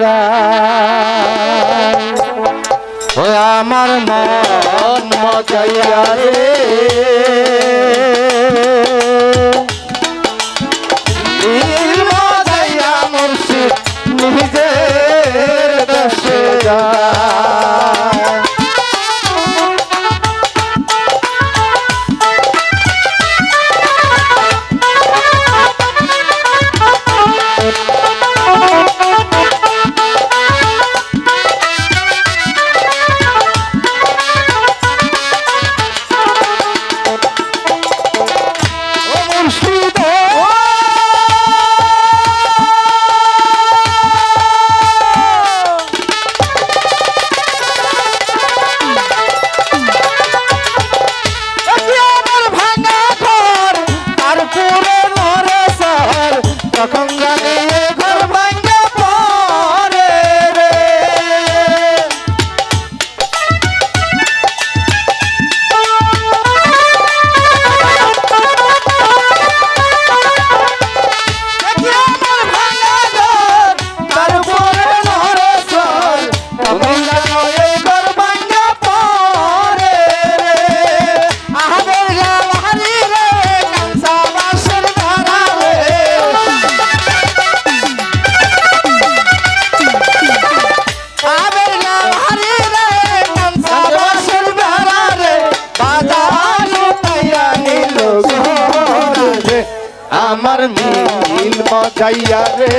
যায়। আমার মন মজাইয়া রে। মিল মজাইয়া রে।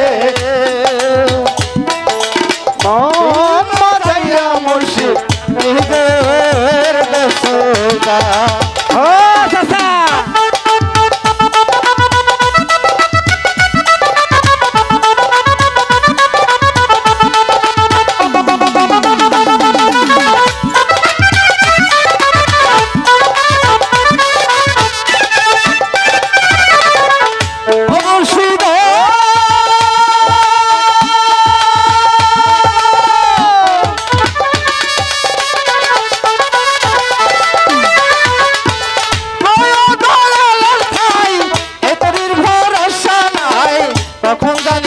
মন মজাইয়া মুর্শিদ নিজের দেশে ও চাচা! তখন জানি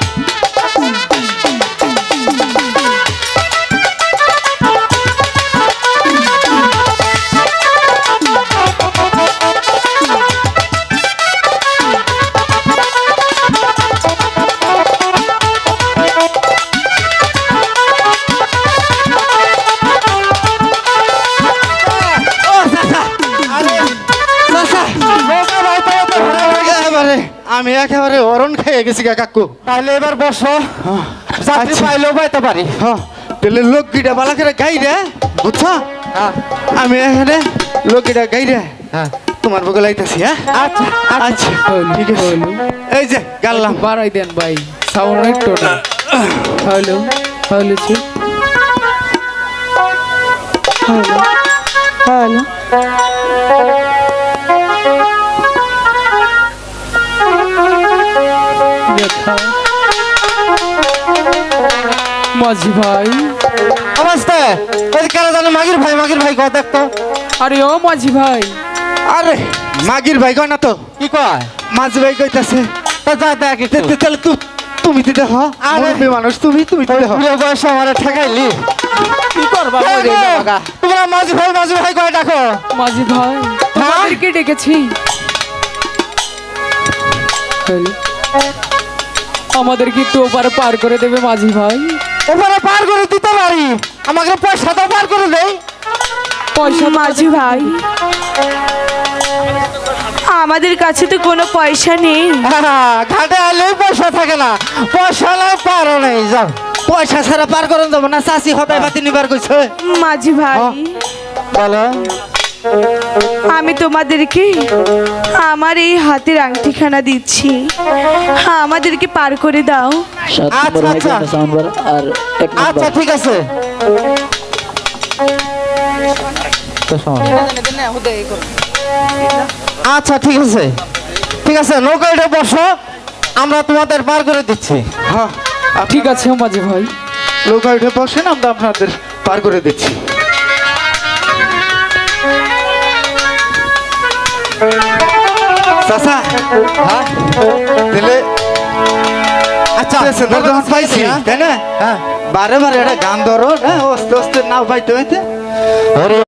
আমি একেবারে অরণ খেয়ে গেছি গা কাকু। তাহলে এবার বসো। চাকরি আচ্ছা। পাইলেও পাইতে পারি। হ্যাঁ তাহলে লোকগিটা বালা করে গাই রে বুঝছ? আমি এখানে লোকগিটা গাই রে হ্যাঁ। তোমার বগল আইতাছি হ্যাঁ? আচ্ছা আচ্ছা। ঠিক আছে এই যে গাল্লাম বাড়াই দেন ভাই সাউন্ড একটু না হ্যালো হ্যালো ছি। হ্যালো হ্যালো মাঝি ভাই। অবস্থা ওই কারা জানে মাগির ভাই মাগির ভাই কত দেখতো? আরে ও মাঝি ভাই। আরে মাগির ভাই কয় না তো? কি কয়? মাঝ ভাই কইতাছে তা যা দেখ তে- তে- তাহলে তু তুমি তো দেখো আরে। মানুষ তুমি তুমি তো দেখো। বুড়ো বয়স আমার ঠেকাইলি। কি করবা এই বলে বাবা? তোমরা মাঝি ভাই মাঝি ভাই কয় ডাকো মাঝি ভাই তোমাদেরকে ডেকেছি। আমাদেরকে একটু ওপারে পার করে দেবে মাঝি ভাই। ওপারে পার করে দিতে পারি। আমাকে পয়সাটা পার করে দেই। পয়সা মাঝি ভাই আমাদের কাছে তো কোনো পয়সা নেই। হ্যাঁ, ঘাটে আইলেই পয়সা থাকে না। পয়সা নাই পারো নেই যাও। পয়সা ছাড়া পার করেন দেবো না চাষি হতাই পাতি নিবার কইছে। মাঝি ভাই বলো। আমি তোমাদেরকে আমার এই হাতের আংটিখানা দিচ্ছি। আমাদেরকে পার করে দাও। আচ্ছা, আচ্ছা। আচ্ছা ঠিক আছে। আচ্ছা ঠিক আছে। ঠিক আছে নৌকাটা বসো। আমরা তোমাদের পার করে দিচ্ছি। হ্যাঁ। ঠিক আছে মাঝি ভাই। লোক উঠে বসেন আমরা আপনাদের পার করে দিচ্ছি। চাচা হ্যাঁ দিলে? আচ্ছা যখন পাইছি তাই না? হ্যাঁ বারে বারে একটা গান ধরো হ্যাঁ অস্তে অস্তে নাও পাইতে হইতে